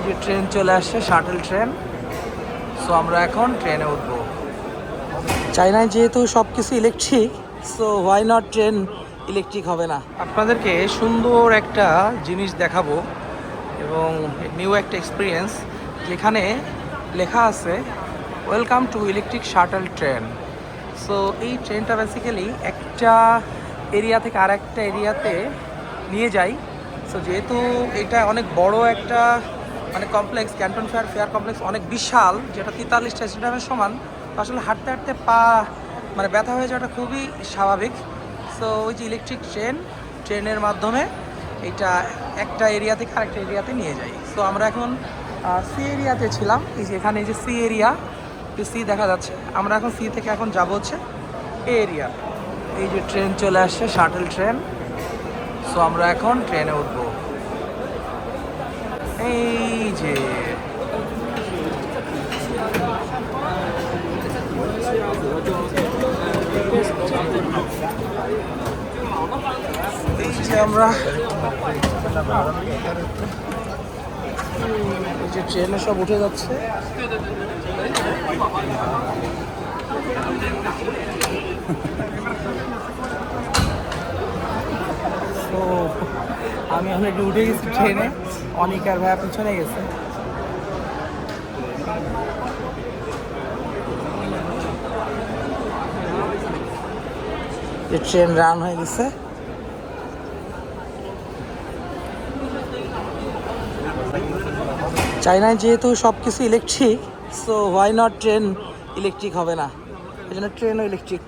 এই যে ট্রেন চলে আসছে, শাটল ট্রেন। সো আমরা এখন ট্রেনে উঠবো। চাইনায় যেহেতু সব কিছু electric so why not train electric হবে না? আপনাদেরকে সুন্দর একটা জিনিস দেখাবো এবং নিউ একটা এক্সপিরিয়েন্স যেখানে লেখা আছে welcome to electric shuttle train so এই ট্রেনটা বেসিক্যালি একটা এরিয়া থেকে আর একটা এরিয়াতে নিয়ে যাই। সো যেহেতু এটা অনেক বড় একটা মানে complex Canton fair fair complex অনেক বিশাল, যেটা তেতাল্লিশ স্টেডিয়ামের সমান। তো আসলে হাঁটতে হাঁটতে পা মানে ব্যথা হয়ে যাওয়াটা খুবই স্বাভাবিক। সো ওই যে ইলেকট্রিক ট্রেন ট্রেনের মাধ্যমে এটা একটা এরিয়া থেকে আরেকটা এরিয়াতে নিয়ে যায় সো আমরা এখন সি এরিয়াতে ছিলাম। এই যে এখানে এই যে সি এরিয়া সি দেখা যাচ্ছে। আমরা এখন সি থেকে এখন যাব হচ্ছে এ এরিয়া এই যে ট্রেন চলে আসছে শাটল ট্রেন সো আমরা এখন ট্রেনে উঠবো। এই যে। আমরা। এই যে ট্রেনে সব উঠে যাচ্ছে তো আমি অলরেডি উঠে গেছি ট্রেনে। অনেক অনিকার ভাইয়া পিছনে গেছে। ট্রেন রান হয়ে গেছে। চাইনায় যেহেতু সব কিছু electric so why not train electric হবে না? এই জন্য ট্রেনও ইলেকট্রিক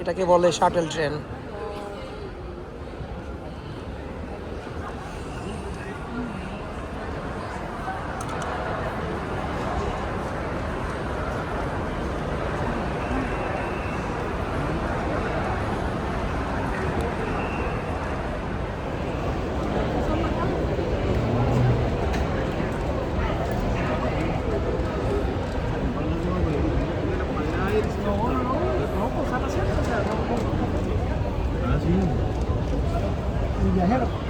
এটাকে বলে শাটেল ট্রেন viajero.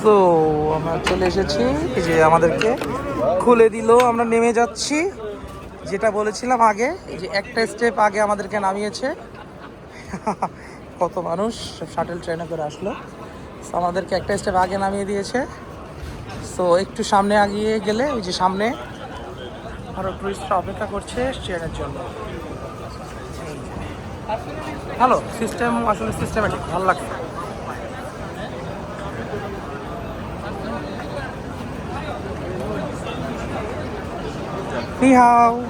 সো আমরা চলে এসেছি যে আমাদেরকে খুলে দিল আমরা নেমে যাচ্ছি। যেটা বলেছিলাম আগে, যে একটা স্টেপ আগে আমাদেরকে নামিয়েছে। কত মানুষ শাটেল ট্রেনে করে আসলো। আমাদেরকে একটা স্টেপ আগে নামিয়ে দিয়েছে। সো একটু সামনে আগিয়ে গেলে, ওই যে সামনে আরও টুরিস্টরা অপেক্ষা করছে ট্রেনের জন্য। ভালো সিস্টেম আসলে সিস্টেমেটিক ভালো লাগছে। 你好